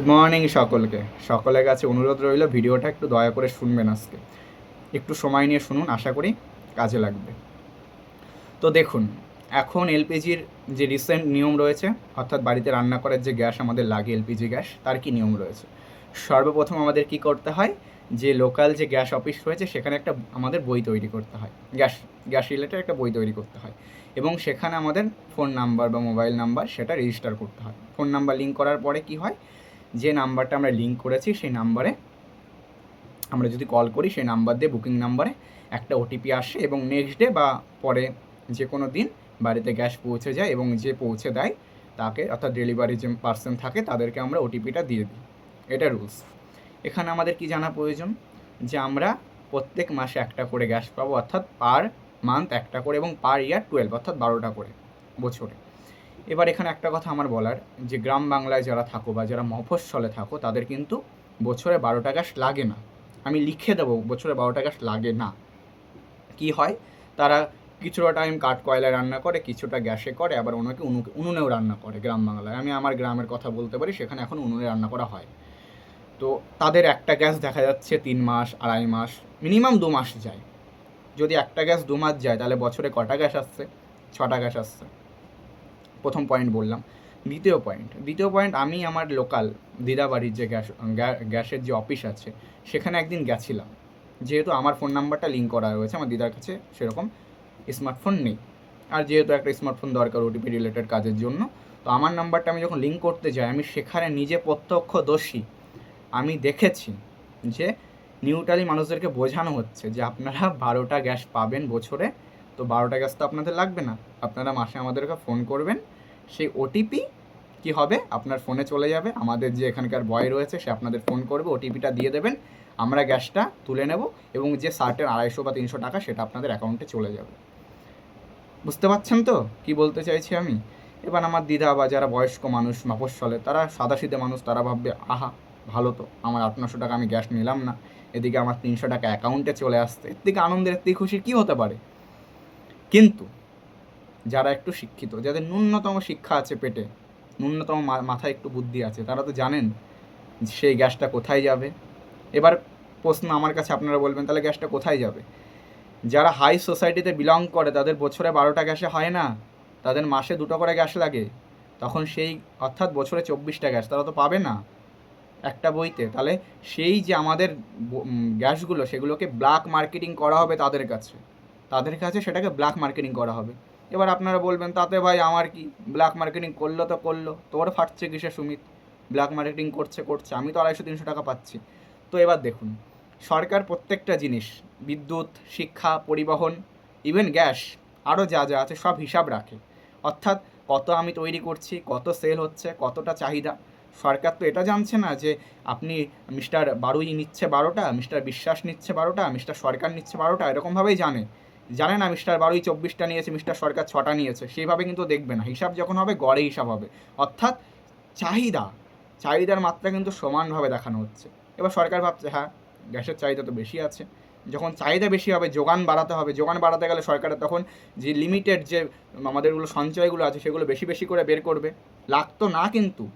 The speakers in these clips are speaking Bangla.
গুড মর্নিং সকলকে। সকলের কাছে অনুরোধ রইল, ভিডিওটা একটু দয়া করে শুনবেন আজকে। একটু সময় নিয়ে শুনুন, আশা করি কাজে লাগবে। তো দেখুন, এখন এলপিজির যে রিসেন্ট নিয়ম রয়েছে, অর্থাৎ বাড়িতে রান্না করার যে গ্যাস আমাদের লাগে এলপিজি গ্যাস, তার কি নিয়ম রয়েছে? সর্বপ্রথম আমাদের কি করতে হয়, যে লোকাল যে গ্যাস অফিস রয়েছে, সেখানে একটা আমাদের বই তৈরি করতে হয়। গ্যাস গ্যাস রিলেটেড একটা বই তৈরি করতে হয়। এবং সেখানে আমাদের ফোন নাম্বার বা মোবাইল নাম্বার সেটা রেজিস্টার করতে হয়। ফোন নাম্বার লিঙ্ক করার পরে কি হয় যে নাম্বারটা আমরা লিঙ্ক করেছি, সেই নাম্বারে আমরা যদি কল করি, সেই নাম্বার দিয়ে বুকিং নাম্বারে একটা ওটিপি আসে এবং নেক্সট ডে বা পরে যে কোনো দিন বাড়িতে গ্যাস পৌঁছে যায় এবং যে পৌঁছে দেয়, তাকে অর্থাৎ ডেলিভারি যে পার্সন থাকে, তাদেরকে আমরা ওটিপিটা দিয়ে দিই। এটা রুলস এখানে আমাদের কি জানা প্রয়োজন? যে আমরা প্রত্যেক মাসে একটা করে গ্যাস পাবো, অর্থাৎ পার মান্থ একটা করে এবং পার ইয়ার টুয়েলভ অর্থাৎ বারোটা করে বছরে। এবার এখানে একটা কথা আমার বলার, যে গ্রাম বাংলায় যারা থাকো বা যারা মফস্বলে থাকো, তাদের কিন্তু বছরে বারোটা গ্যাস লাগে না। আমি লিখে দেবো, বছরে বারোটা গ্যাস লাগে না। কি হয়? তারা কিছুটা টাইম কাঠ কয়লায় রান্না করে, কিছুটা গ্যাসে করে, আবার ওনাকে উনু উনুনেও রান্না করে গ্রাম বাংলায়। আমি আমার গ্রামের কথা বলতে পারি, সেখানে এখন উনুনে রান্না করা হয়। তো তাদের একটা গ্যাস দেখা যাচ্ছে তিন মাস, আড়াই মাস মিনিমাম দু মাস যায়। যদি একটা গ্যাস দু মাস যায়, তাহলে বছরে কটা গ্যাস আসছে? ছটা গ্যাস আসছে। প্রথম পয়েন্ট বললাম। দ্বিতীয় পয়েন্ট দ্বিতীয় পয়েন্ট আমি আমার লোকাল দিদাবাড়ির যে গ্যাস গ্যাসের যে অফিস আছে, সেখানে একদিন গেছিলাম। যেহেতু আমার ফোন নাম্বারটা লিঙ্ক করা রয়েছে আমার দিদার কাছে সেরকম স্মার্টফোন নেই। আর যেহেতু একটা স্মার্টফোন দরকার ওটিপি রিলেটেড কাজের জন্য, তো আমার নাম্বারটা আমি যখন লিঙ্ক করতে যাই, আমি সেখানে নিজে প্রত্যক্ষদর্শী। আমি দেখেছি যে নিউটালি মানুষদেরকে বোঝানো হচ্ছে যে আপনারা বারোটা গ্যাস পাবেন বছরে তো বারোটা গ্যাস তো আপনাদের লাগবে না। আপনারা মাসে আমাদেরকে ফোন করবেন। সেই ওটিপি কি হবে? আপনার ফোনে চলে যাবে। আমাদের যে এখানকার বয় রয়েছে, সে আপনাদের ফোন করবে। ওটিপিটা দিয়ে দেবেন। আমরা গ্যাসটা তুলে নেব এবং যে শার্টের আড়াইশো বা তিনশো টাকা, সেটা আপনাদের অ্যাকাউন্টে চলে যাবে। বুঝতে পারছেন তো? কি বলতে চাইছি আমি? এবার আমার দিদা বা যারা বয়স্ক মানুষ, মফস্বলে, তারা সাদাসিধে মানুষ, তারা ভাববে, আহা, ভালো তো। আমার আট নশো টাকা আমি গ্যাস নিলাম না। এদিকে আমার তিনশো টাকা অ্যাকাউন্টে চলে আসছে। এর থেকে আনন্দের, এর থেকে খুশির কী হতে পারে? কিন্তু যারা একটু শিক্ষিত, যাদের ন্যূনতম শিক্ষা আছে পেটে, ন্যূনতম মাথায় একটু বুদ্ধি আছে, তারা তো জানেন সেই গ্যাসটা কোথায় যাবে। এবার প্রশ্ন আমার কাছে আপনারা বলবেন, তাহলে গ্যাসটা কোথায় যাবে? যারা হাই সোসাইটিতে বিলং করে, তাদের বছরে বারোটা গ্যাসে হয় না, তাদের মাসে দুটো করে গ্যাস লাগে, তখন সেই অর্থাৎ বছরে চব্বিশটা গ্যাস, তারা তো পাবে না একটা বইতে। তাহলে সেই যে আমাদের গ্যাসগুলো, সেগুলোকে ব্ল্যাক মার্কেটিং করা হবে তাদের কাছে। তাদের কাছে সেটাকে ব্ল্যাক মার্কেটিং করা হবে। এবার আপনারা বলবেন, তাতে ভাই আমার কি? ব্ল্যাক মার্কেটিং করল তো করল। তোর ফাটছে কিসে সুমিত? ব্ল্যাক মার্কেটিং করছে করছে। আমি তো আড়াইশো, তিনশো টাকা পাচ্ছি। তো এবার দেখুন, সরকার প্রত্যেকটা জিনিস, বিদ্যুৎ, শিক্ষা, পরিবহন ইভেন গ্যাস আরও যা যা আছে সব হিসাব রাখে। অর্থাৎ কত আমি তৈরি করছি, কত সেল হচ্ছে, কতটা চাহিদা। সরকার তো এটা জানছে না যে আপনি মিস্টার বারুই নিচ্ছে বারোটা, মিস্টার বিশ্বাস নিচ্ছে বারোটা, মিস্টার সরকার নিচ্ছে বারোটা, এরকমভাবেই জানে। জানে না মিস্টার বারুই চব্বিশটা নিয়েছে, মিস্টার সরকার ছটা নিয়েছে, সেইভাবে কিন্তু দেখবে না। হিসাব যখন হবে, গড়ে হিসাব হবে। অর্থাৎ চাহিদা, চাহিদার মাত্রা কিন্তু সমানভাবে দেখানো হচ্ছে। এবার সরকার ভাবছে হ্যাঁ গ্যাসের চাহিদা তো বেশি আছে। যখন চাহিদা বেশি হবে, যোগান বাড়াতে হবে, যোগান বাড়াতে গেলে সরকারের তখন যে লিমিটেড যে আমাদেরগুলো সঞ্চয়গুলো আছে, সেগুলো বেশি বেশি করে বের করবে। লাগতো না কিন্তু।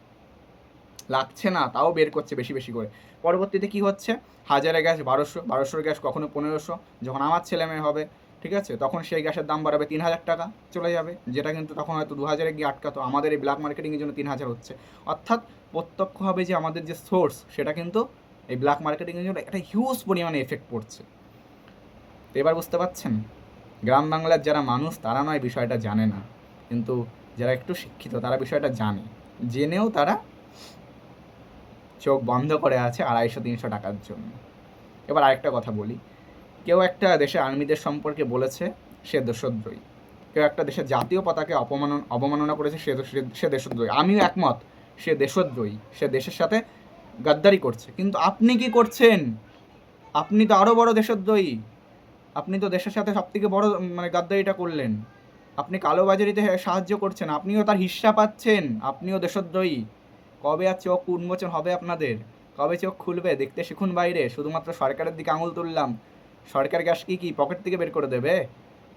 লাগছে না, তাও বের করছে বেশি বেশি করে। পরবর্তীতে কি হচ্ছে? হাজারে গ্যাস বারোশো, বারোশোর গ্যাস কখনো পনেরোশো, যখন আমার ছেলে মেয়ে হবে ঠিক আছে? তখন সেই গ্যাসের দাম বাড়াবে তিন হাজার টাকা, চলে যাবে। যেটা কিন্তু তখন হয়তো দু হাজারে গিয়ে আটকাতো। আমাদের এই ব্ল্যাক মার্কেটিংয়ের জন্য তিন হাজার হচ্ছে। অর্থাৎ প্রত্যক্ষভাবে যে আমাদের যে সোর্স সেটা কিন্তু এই ব্ল্যাক মার্কেটিংয়ের জন্য একটা হিউজ পরিমাণে এফেক্ট পড়ছে। তো এবার বুঝতে পারছেন? গ্রাম বাংলার যারা মানুষ, তারা নয় বিষয়টা জানে না। কিন্তু যারা একটু শিক্ষিত, তারা বিষয়টা জানে। জেনেও তারা চোখ বন্ধ করে আছে আড়াইশো তিনশো টাকার জন্য। এবার আরেকটা কথা বলি। কেউ একটা দেশের আর্মিদের সম্পর্কে বলেছে, সে দেশদ্রোহী। কেউ একটা দেশের জাতীয় পতাকে অপমান অবমাননা করেছে, সে সে- দেশদ্রোহী। আমিও একমত, সে দেশদ্রোহী, সে দেশের সাথে গাদ্দারি করছে। কিন্তু আপনি কি করছেন? আপনি তো আরও বড় দেশদ্রোহী। আপনি তো দেশের সাথে সব থেকে বড় মানে গাদ্দারিটা করলেন। আপনি কালোবাজারিতে সাহায্য করছেন, আপনিও তার হিস্সা পাচ্ছেন, আপনিও দেশদ্রোহী। কবে আর চোখ উন্মোচন হবে আপনাদের? কবে চোখ খুলবে? দেখতে শিখুন বাইরে, শুধুমাত্র সরকারের দিকে আঙুল তুললাম। সরকার গ্যাস কি কি পকেট থেকে বের করে দেবে?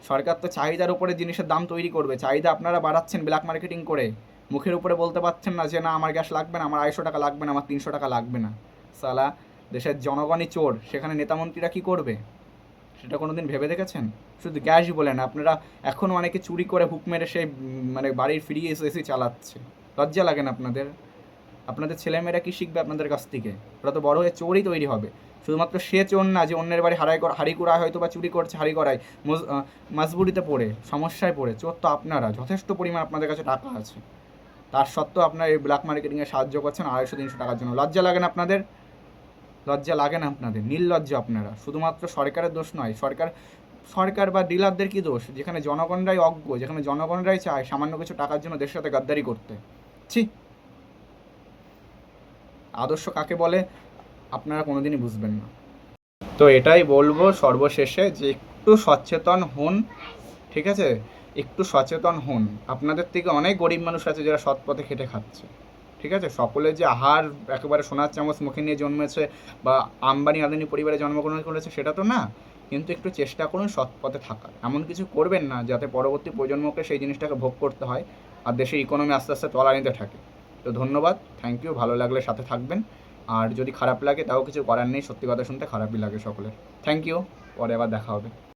সরকার তো চাহিদার উপরে জিনিসের দাম তৈরি করবে। চাহিদা আপনারা বাড়াচ্ছেন ব্ল্যাক মার্কেটিং করে। মুখের উপরে বলতে পারছেন না যে, না, আমার গ্যাস লাগবে না, আমার আড়াইশো টাকা লাগবে না, আমার তিনশো টাকা লাগবে না। সালা, দেশের জনগণই চোর। সেখানে নেতামন্ত্রীরা কি করবে? সেটা কোনো দিন ভেবে দেখেছেন? শুধু গ্যাসই বলে না, আপনারা এখনও অনেকে চুরি করে হুক মেরে সেই মানে বাড়ির ফিরিয়ে এসে এসে চালাচ্ছে। লজ্জা লাগে না আপনাদের? আপনাদের ছেলেমেয়েরা কি শিখবে আপনাদের কাছ থেকে? ওরা তো বড় হয়ে চোরই তৈরি হবে। শুধুমাত্র সে চোর না যে অন্যের বাড়ি হারাই হাড়ি করা হয়তো বা চুরি করছে, হাড়ি করায়। মাজবুরিতে পড়ে, সমস্যায় পড়ে। চোর তো আপনারা, যথেষ্ট পরিমাণ আপনাদের কাছে টাকা আছে। তার সত্ত্বেও আপনার এই ব্ল্যাক মার্কেটিংয়ে সাহায্য করছেন আড়াইশো, তিনশো টাকার জন্য। লজ্জা লাগে না আপনাদের? লজ্জা লাগে না আপনাদের? নির্লজ্জ আপনারা। শুধুমাত্র সরকারের দোষ নয়, সরকার সরকার বা ডিলারদের কি দোষ? যেখানে জনগণরাই অজ্ঞ, যেখানে জনগণরাই চায় সামান্য কিছু টাকার জন্য দেশের সাথে গাদ্দারি করতে। ছি! আদর্শ কাকে বলে? আপনারা কোনোদিনই বুঝবেন না। তো এটাই বলব সর্বশেষে যে একটু সচেতন হন, ঠিক আছে? একটু সচেতন হন। আপনাদের থেকে অনেক গরিব মানুষ আছে যারা সৎ পথে খেটে খাচ্ছে, ঠিক আছে? সকলে যে আহার একেবারে সোনার চামচ মুখে নিয়ে জন্মেছে বা আম্বানি আদানি পরিবারে জন্মগ্রহণ করেছে সেটা তো না, কিন্তু একটু চেষ্টা করুন সৎ পথে থাকার। এমন কিছু করবেন না যাতে পরবর্তী প্রজন্মকে সেই জিনিসটাকে ভোগ করতে হয় আর দেশের ইকোনমি আস্তে আস্তে তলানিতে থাকে। তো ধন্যবাদ। থ্যাংক ইউ ভালো লাগলে সাথে থাকবেন। আর যদি খারাপ লাগে, তাও কিছু করার নেই। সত্যি কথা শুনতে খারাপই লাগে সকলের। থ্যাংক ইউ পরে আবার দেখা হবে।